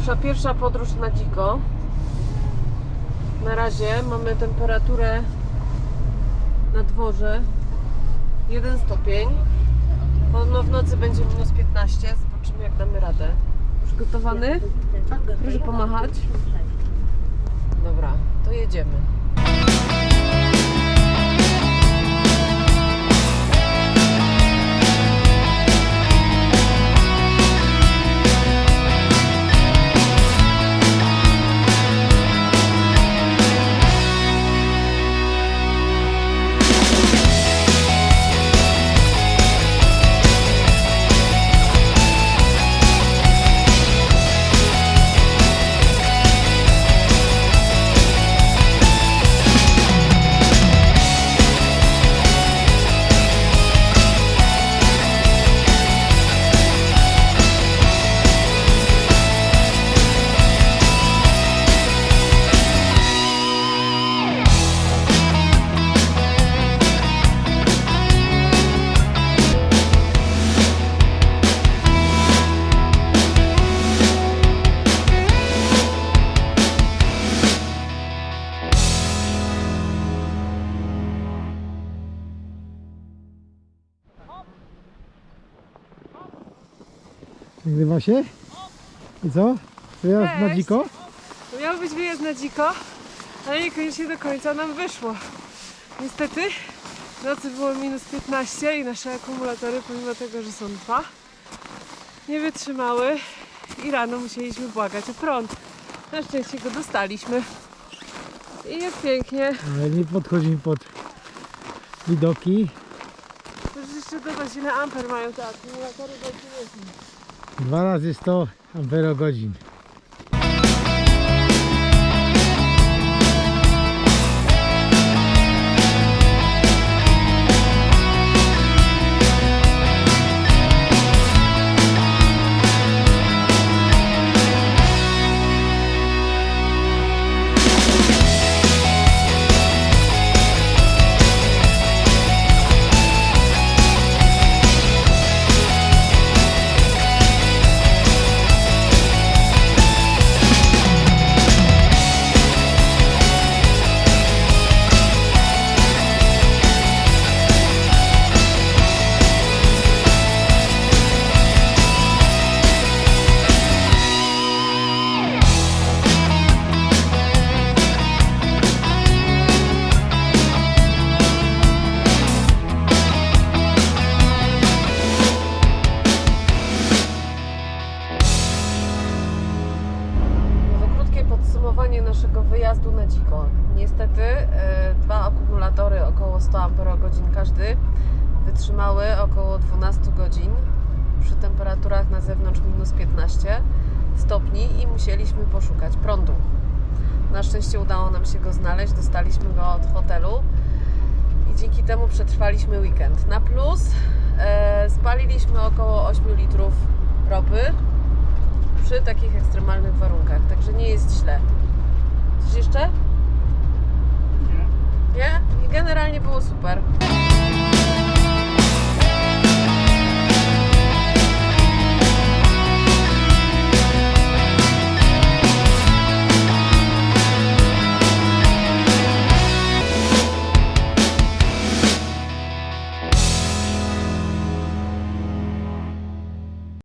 Nasza pierwsza podróż na dziko. Na razie mamy temperaturę na dworze 1 stopień. Podobno w nocy będzie minus 15. Zobaczymy jak damy radę. Przygotowany? Proszę pomachać. Dobra, to jedziemy. Nagrywa się? I co? Wyjazd na Cześć. dziko? Miał być wyjazd na dziko, ale niekoniecznie do końca nam wyszło. Niestety w nocy było minus 15 i nasze akumulatory, pomimo tego, że są dwa, nie wytrzymały i rano musieliśmy błagać o prąd. Na szczęście go dostaliśmy. I jest pięknie. Ale nie podchodzi mi pod widoki. Proszę jeszcze dodać ile amper mają te akumulatory, bo nie wiem. Dwa razy 100 amperogodzin. Naszego wyjazdu na dziko. Niestety e, dwa akumulatory około 100 Ah każdy wytrzymały około 12 godzin przy temperaturach na zewnątrz minus 15 stopni i musieliśmy poszukać prądu. Na szczęście udało nam się go znaleźć, dostaliśmy go od hotelu i dzięki temu przetrwaliśmy weekend. Na plus e, spaliliśmy około 8 litrów ropy przy takich ekstremalnych warunkach, także nie jest źle. Jeszcze? Nie. Nie? I generalnie było super.